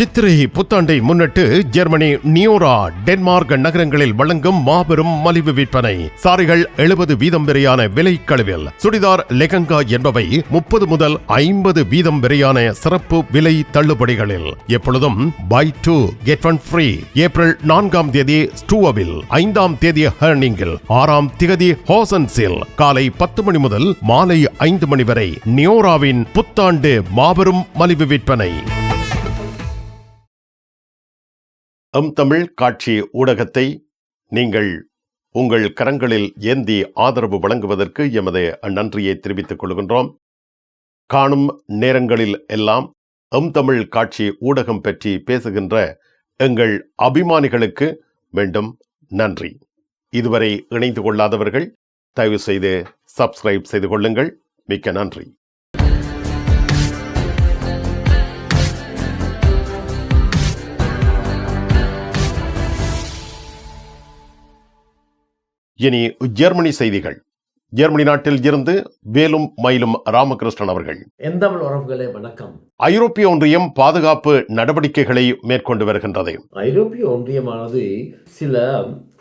சித்திரை புத்தாண்டை முன்னிட்டு Germany நியோரா Denmark நகரங்களில் வழங்கும் மாபெரும் மலிவு விற்பனை. சாரிகள் எழுபது வீதம் வரையான விலை கழுவில். சுடிதார் லெகங்கா என்பவை முப்பது முதல் ஐம்பது வீதம் வரையான சிறப்பு விலை தள்ளுபடிகளில். எப்பொழுதும் buy two get one free April நான்காம் தேதி ஸ்டூவில் ஐந்தாம் தேதி ஹர்னிங்கில் ஆறாம் திகதி ஹோசன்ஸில். காலை பத்து மணி முதல் மாலை ஐந்து மணி வரை நியோராவின் புத்தாண்டு மாபெரும் மலிவு விற்பனை. எம் தமிழ் காட்சி ஊடகத்தை நீங்கள் உங்கள் கரங்களில் ஏந்தி ஆதரவு வழங்குவதற்கு எமது நன்றியை தெரிவித்துக் கொள்கின்றோம். காணும் நேரங்களில் எல்லாம் எம் தமிழ் காட்சி ஊடகம் பற்றி பேசுகின்ற எங்கள் அபிமானிகளுக்கு மீண்டும் நன்றி. இதுவரை இணைந்து கொள்ளாதவர்கள் தயவு செய்து சப்ஸ்கிரைப் செய்து கொள்ளுங்கள். மிக்க நன்றி. இனி ஜெர்மனி செய்திகள். ஜெர்மனி நாட்டில் இருந்து வேலும் மயிலும் ராமகிருஷ்ணன் அவர்கள். எந்தமிழ் உறவுகளே வணக்கம். ஐரோப்பிய ஒன்றியம் பாதுகாப்பு நடவடிக்கைகளை மேற்கொண்டு வருகின்றது. ஐரோப்பிய ஒன்றியமானது சில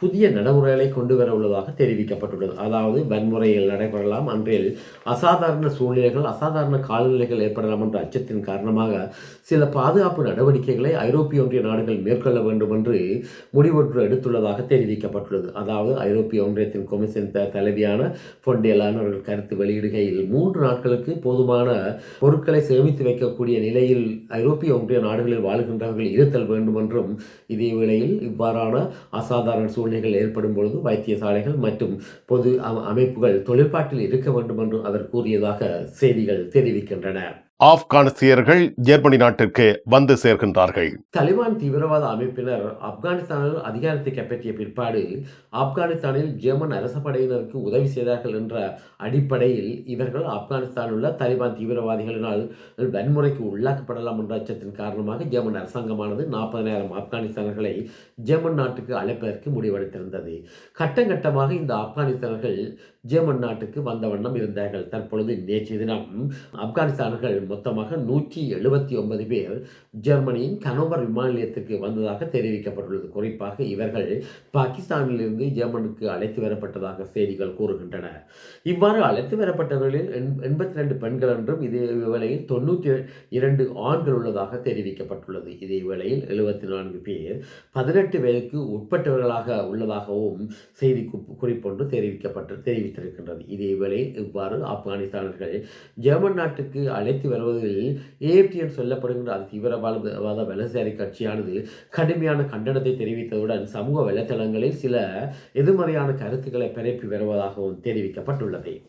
புதிய நடைமுறைகளை கொண்டு வர உள்ளதாக தெரிவிக்கப்பட்டுள்ளது. அதாவது வன்முறைகள் நடைபெறலாம் அன்றில் அசாதாரண சூழ்நிலைகள் அசாதாரண காலநிலைகள் ஏற்படலாம் என்ற அச்சத்தின் காரணமாக சில பாதுகாப்பு நடவடிக்கைகளை ஐரோப்பிய ஒன்றிய நாடுகள் மேற்கொள்ள வேண்டும் என்று முடிவொன்று எடுத்துள்ளதாக தெரிவிக்கப்பட்டுள்ளது. அதாவது ஐரோப்பிய ஒன்றியத்தின் கொமிஷன் தலைவியான பொண்டேலான் அவர்கள் கருத்து வெளியிடுகையில் மூன்று நாட்களுக்கு போதுமான பொருட்களை சேமித்து வைக்கக்கூடிய நிலையில் ஐரோப்பிய ஒன்றிய நாடுகளில் வாழ்கின்றவர்கள் இருத்தல் வேண்டும் என்றும் இதே வேளையில் இவ்வாறான அசாதாரண சூழ்நிலைகள் ஏற்படும் பொழுது வைத்தியசாலைகள் மற்றும் பொது அமைப்புகள் தொழிற்பாட்டில் இருக்க வேண்டும் என்றும் அவர் கூறியதாக செய்திகள் தெரிவிக்கின்றன. ஆப்கானிஸ்தியர்கள் ஜெர்மனி நாட்டிற்கு வந்து சேர்கின்றார்கள். தலிபான் தீவிரவாத அமைப்பினர் ஆப்கானிஸ்தானில் அதிகாரத்தை கைப்பற்றிய பிற்பாடு ஆப்கானிஸ்தானில் ஜெர்மன் அரச படையினருக்கு உதவி செய்தார்கள் என்ற அடிப்படையில் இவர்கள் ஆப்கானிஸ்தானில் உள்ள தலிபான் தீவிரவாதிகளினால் வன்முறைக்கு உள்ளாக்கப்படலாம் என்ற அச்சத்தின் காரணமாக ஜெர்மன் அரசாங்கமானது நாற்பதனாயிரம் ஆப்கானிஸ்தானர்களை ஜெர்மன் நாட்டுக்கு அழைப்பதற்கு முடிவெடுத்திருந்தது. கட்டம் கட்டமாக இந்த ஆப்கானிஸ்தானர்கள் ஜெர்மன் நாட்டுக்கு வந்த வண்ணம் இருந்தார்கள். தற்பொழுது நேற்றைய தினம் ஆப்கானிஸ்தானர்கள் மொத்தமாக நூற்றி எழுபத்தி ஒன்பது பேர் ஜெர்மனியின் கனோவர் விமான நிலையத்திற்கு வந்ததாக தெரிவிக்கப்பட்டுள்ளது. குறிப்பாக இவர்கள் பாகிஸ்தானிலிருந்து ஜெர்மனுக்கு அழைத்து வரப்பட்டதாக செய்திகள் கூறுகின்றன. இவ்வாறு அழைத்து வரப்பட்டவர்களில் எண்பத்தி ரெண்டு பெண்கள் என்றும் இதே வேளையில் தொண்ணூற்றி இரண்டு ஆண்கள் உள்ளதாக தெரிவிக்கப்பட்டுள்ளது. இதே வேளையில் எழுபத்தி நான்கு பேர் பதினெட்டு வயதுக்கு உட்பட்டவர்களாக உள்ளதாகவும் செய்தி குறிப்பொன்று தெரிவிக்கப்பட்டு தெரிவித்திருக்கின்றது இதேவேளை இவ்வாறு ஆப்கானிஸ்தானர்கள் ஜெர்மன் நாட்டுக்கு அழைத்து வருவதில் ஏஎப்டிஎன் சொல்லப்படுகின்ற அது தீவிரவாத வலதுசாரி கட்சியானது கடுமையான கண்டனத்தை தெரிவித்ததுடன் சமூக வலைத்தளங்களில் சில எதிர்மறையான கருத்துக்களை பரப்பி வருவதாகவும் தெரிவிக்கப்பட்டுள்ளது.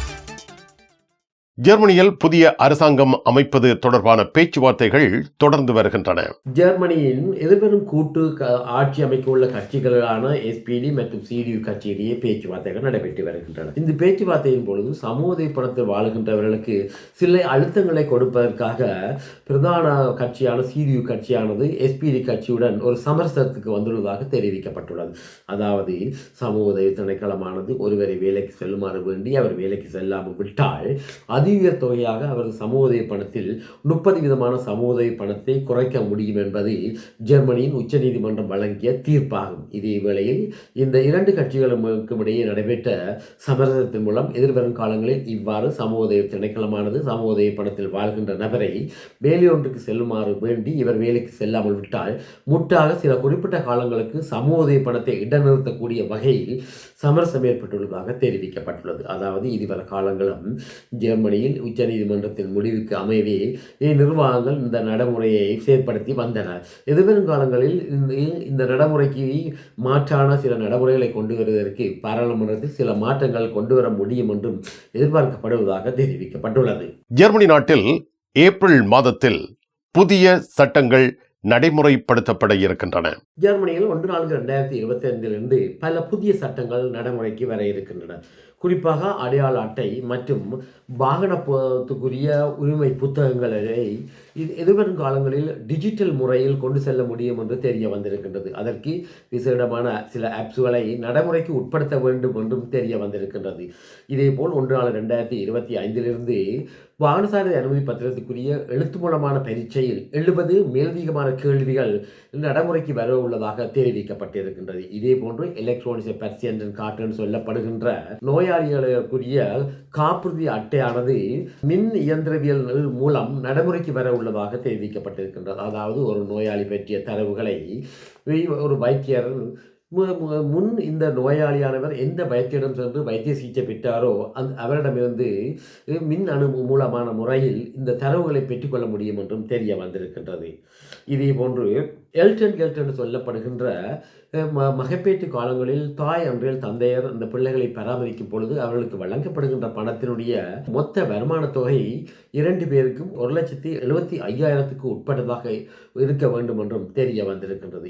ஜெர்மனியில் புதிய அரசாங்கம் அமைப்பது தொடர்பான பேச்சுவார்த்தைகள் தொடர்ந்து வருகின்றன. ஜெர்மனியின் எதிர்வரும் கூட்டு க- ஆட்சி அமைக்க உள்ள கட்சிகளான எஸ்பிடி மற்றும் சிடியு கட்சியிடையே பேச்சுவார்த்தைகள் நடைபெற்று வருகின்றன. இந்த பேச்சுவார்த்தையின் பொழுது சமூக பணத்தில் வாழுகின்றவர்களுக்கு சில அழுத்தங்களை கொடுப்பதற்காக பிரதான கட்சியான சிடியு கட்சியானது எஸ்பிடி கட்சியுடன் ஒரு சமரசத்துக்கு வந்துள்ளதாக தெரிவிக்கப்பட்டுள்ளது. அதாவது சமூக உதவி திணைக்களமானது ஒருவரை வேலைக்கு செல்லுமாறு வேண்டி அவர் வேலைக்கு செல்லாமல் விட்டால் அதிக தொகையாக அவரது சமூகதய பணத்தில் முப்பது விதமான சமூகதய பணத்தை குறைக்க முடியும் என்பது ஜெர்மனியின் உச்சநீதிமன்றம் வழங்கிய தீர்ப்பாகும். இதே வேளையில் இந்த இரண்டு கட்சிகளுக்கும் இடையே நடைபெற்ற சமரசத்தின் மூலம் எதிர்வரும் காலங்களில் இவ்வாறு சமூகதய திணைக்களமானது சமூகதய பணத்தில் வாழ்கின்ற நபரை வேலையொன்றுக்கு செல்லுமாறு வேண்டி இவர் வேலைக்கு செல்லாமல் விட்டால் முட்டாக சில குறிப்பிட்ட காலங்களுக்கு சமூகதய பணத்தை இடைநிறுத்தக்கூடிய வகையில் சமரசம் ஏற்பட்டுள்ளதாக தெரிவிக்கப்பட்டுள்ளது. அதாவது இதுவரை காலங்களும் ஜெர்மனி ஜெர்மனியில் உச்சநீதிமன்றத்தின் முடிவுக்கு அமைவே நிர்வாகங்கள் இந்த நடைமுறையை செயற்படுத்தி வந்தன. எதிர்வரும் காலங்களில் இந்த இந்த நடைமுறைக்கு மாற்றான சில நடைமுறைகளை கொண்டு வருவதற்கு பாராளுமன்றத்தில் சில மாற்றங்கள் கொண்டு வர முடியும் என்றும் எதிர்பார்க்கப்படுவதாக தெரிவிக்கப்பட்டுள்ளது. ஜெர்மனி நாட்டில் ஏப்ரல் மாதத்தில் புதிய சட்டங்கள் நடைமுறைப்படுத்தப்பட இருக்கின்றன. ஜெர்மனியில் ஒன்று நான்கு ரெண்டாயிரத்தி இருபத்தி ஐந்திலிருந்து பல புதிய சட்டங்கள் நடைமுறைக்கு வர இருக்கின்றன. குறிப்பாக அடையாள அட்டை மற்றும் வாகனத்துக்குரிய உரிமை புத்தகங்களை இது எதிர்வரும் காலங்களில் டிஜிட்டல் முறையில் கொண்டு செல்ல முடியும் என்று தெரிய வந்திருக்கின்றது. அதற்கு விசேடமான சில ஆப்ஸ்களை நடைமுறைக்கு உட்படுத்த வேண்டும் என்றும் தெரிய வந்திருக்கின்றது. இதேபோல் ஒன்று நாள் ரெண்டாயிரத்தி இருபத்தி ஐந்திலிருந்து வாகனசாரதி அனுமதி பத்திரத்துக்குரிய எழுத்து மூலமான பரீட்சையில் எழுபது மேலதிகமான கேள்விகள் நடைமுறைக்கு வர உள்ளதாக தெரிவிக்கப்பட்டிருக்கின்றது. இதே போன்று எலக்ட்ரானிக்ஸ் பர்சியன்டன் கார்டுன்னு சொல்லப்படுகின்ற நோயாளிகளுக்குரிய காப்புறுதி அட்டையானது மின் இயந்திரவியல் மூலம் நடைமுறைக்கு வர உள்ளதாக தெரிவிக்கப்பட்டிருக்கின்றது. அதாவது ஒரு நோயாளி பற்றிய தரவுகளை ஒரு வைத்தியர் முன் இந்த நோயாளியானவர் எந்த வைத்தியரிடம் சென்று வைத்திய சிகிச்சை பெற்றாரோ அந் அவரிடமிருந்து மின் அணு மூலமான முறையில் இந்த தரவுகளை பெற்றுக்கொள்ள முடியும் என்றும் தெரிய வந்திருக்கின்றது. இதே போன்று எல்டன் எல்டன் சொல்லப்படுகின்ற ம மகப்பேற்று காலங்களில் தாய் அன்றில் தந்தையர் அந்த பிள்ளைகளை பராமரிக்கும் பொழுது அவர்களுக்கு வழங்கப்படுகின்ற பணத்தினுடைய மொத்த வருமான தொகை இரண்டு பேருக்கும் ஒரு லட்சத்தி எழுபத்தி ஐயாயிரத்துக்கு உட்பட்டதாக இருக்க வேண்டும் என்றும் தெரிய வந்திருக்கின்றது.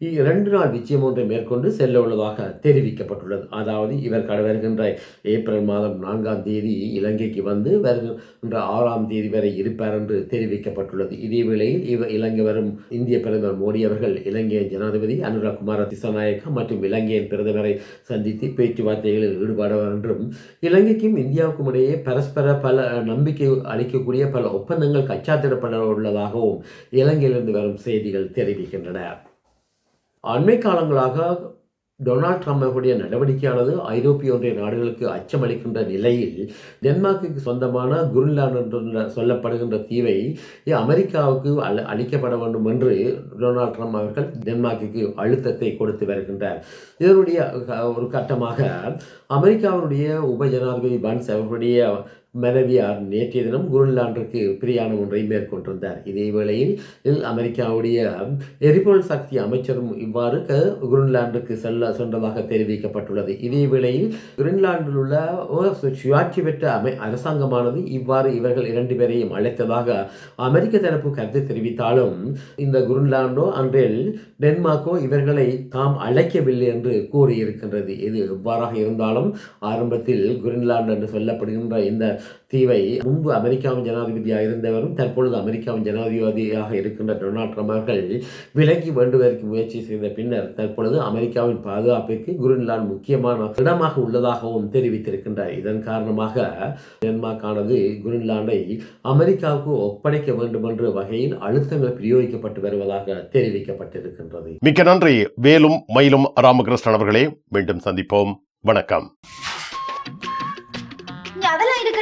இரண்டு நாள் விஜயம் ஒன்றை மேற்கொண்டு செல்ல உள்ளதாக தெரிவிக்கப்பட்டுள்ளது. அதாவது இவர் கட வருகின்ற ஏப்ரல் மாதம் நான்காம் தேதி இலங்கைக்கு வந்து வருகின்ற ஆறாம் தேதி வரை இருப்பார் என்று தெரிவிக்கப்பட்டுள்ளது. இதே வேளையில் இவர் இலங்கை வரும் இந்திய பிரதமர் மோடி அவர்கள் இலங்கையின் ஜனாதிபதி அனுரகுமார திசாநாயக்கா மற்றும் இலங்கையின் பிரதமரை சந்தித்து பேச்சுவார்த்தைகளில் ஈடுபடுவார் என்றும் இலங்கைக்கும் இந்தியாவுக்கும் இடையே பரஸ்பர பல நம்பிக்கை அளிக்கக்கூடிய பல ஒப்பந்தங்கள் கச்சாத்திடப்பட உள்ளதாகவும் இலங்கையிலிருந்து வரும் செய்திகள் தெரிவிக்கின்றன. அண்மை காலங்களாக டொனால்ட் ட்ரம்ப் அவருடைய நடவடிக்கையானது ஐரோப்பிய ஒன்றிய நாடுகளுக்கு அச்சமளிக்கின்ற நிலையில் டென்மார்க்குக்கு சொந்தமான குருன்லாண்ட் என்று சொல்லப்படுகின்ற தீவை அமெரிக்காவுக்கு அள அளிக்கப்பட வேண்டும் என்று டொனால்ட் ட்ரம்ப் அவர்கள் டென்மார்க்குக்கு அழுத்தத்தை கொடுத்து வருகின்றார். இதனுடைய ஒரு கட்டமாக அமெரிக்காவினுடைய உப ஜனாதிபதி பன்ஸ் அவர்களுடைய மனைவியார் நேற்றைய தினம் குருன்லாண்டிற்கு பிரியாணம் ஒன்றை மேற்கொண்டிருந்தார். இதே வேளையில் இல் அமெரிக்காவுடைய எரிபொருள் சக்தி அமைச்சரும் இவ்வாறு க குருன்லாண்டுக்கு செல்ல சென்றதாக தெரிவிக்கப்பட்டுள்ளது. இதே வேளையில் குரின்லாண்டில் உள்ள சுயாட்சி பெற்ற அமை அரசாங்கமானது இவ்வாறு இவர்கள் இரண்டு பேரையும் அழைத்ததாக அமெரிக்க தரப்பு கருத்து தெரிவித்தாலும் இந்த குருன்லாண்டோ அன்றில் டென்மார்க்கோ இவர்களை தாம் அழைக்கவில்லை என்று கூறியிருக்கின்றது. இது எவ்வாறாக இருந்தாலும் ஆரம்பத்தில் குருன்லாண்டு என்று சொல்லப்படுகின்ற இந்த தீவை முன்பு அமெரிக்காவின் ஜனாதிபதியாக இருந்தவரும் தற்பொழுது அமெரிக்காவின் ஜனாதிபதியாக இருக்கின்ற டொனால்ட் ட்ரம்ப் அவர்கள் விலகி வேண்டுவதற்கு முயற்சி செய்த பின்னர் தற்பொழுது அமெரிக்காவின் பாதுகாப்பிற்கு குரின்லாந்து முக்கியமான இடமாக உள்ளதாகவும் தெரிவித்திருக்கின்றார். இதன் காரணமாக டென்மார்க்கானது குரின்லாண்டை அமெரிக்காவுக்கு ஒப்படைக்க வேண்டும் என்ற வகையில் அழுத்தங்கள் பிரயோகிக்கப்பட்டு வருவதாக தெரிவிக்கப்பட்டிருக்கின்றது. மிக்க நன்றி. வேலும் மயிலும் ராமகிருஷ்ணன் அவர்களே மீண்டும் சந்திப்போம். வணக்கம்.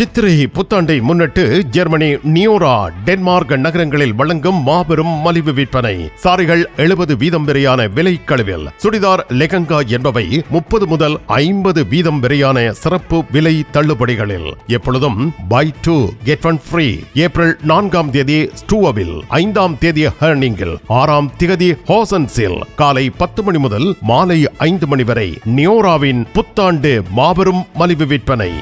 சித்திரை புத்தாண்டை முன்னிட்டு ஜெர்மனி நியோரா டென்மார்க் நகரங்களில் வழங்கும் மாபெரும் மலிவு விற்பனை. சாரிகள் எழுபது வீதம் வரையான விலை கழுவில். சுடிதார் லெகங்கா என்பவை முப்பது முதல் ஐம்பது வீதம் வரையான சிறப்பு விலை தள்ளுபடிகளில். எப்பொழுதும் buy two get one free April நான்காம் தேதி ஸ்டூவில் ஐந்தாம் தேதி ஹர்னிங்கில் ஆறாம் திகதி ஹோசன்ஸில். காலை பத்து மணி முதல் மாலை ஐந்து மணி வரை நியோராவின் புத்தாண்டு மாபெரும் மலிவு விற்பனை.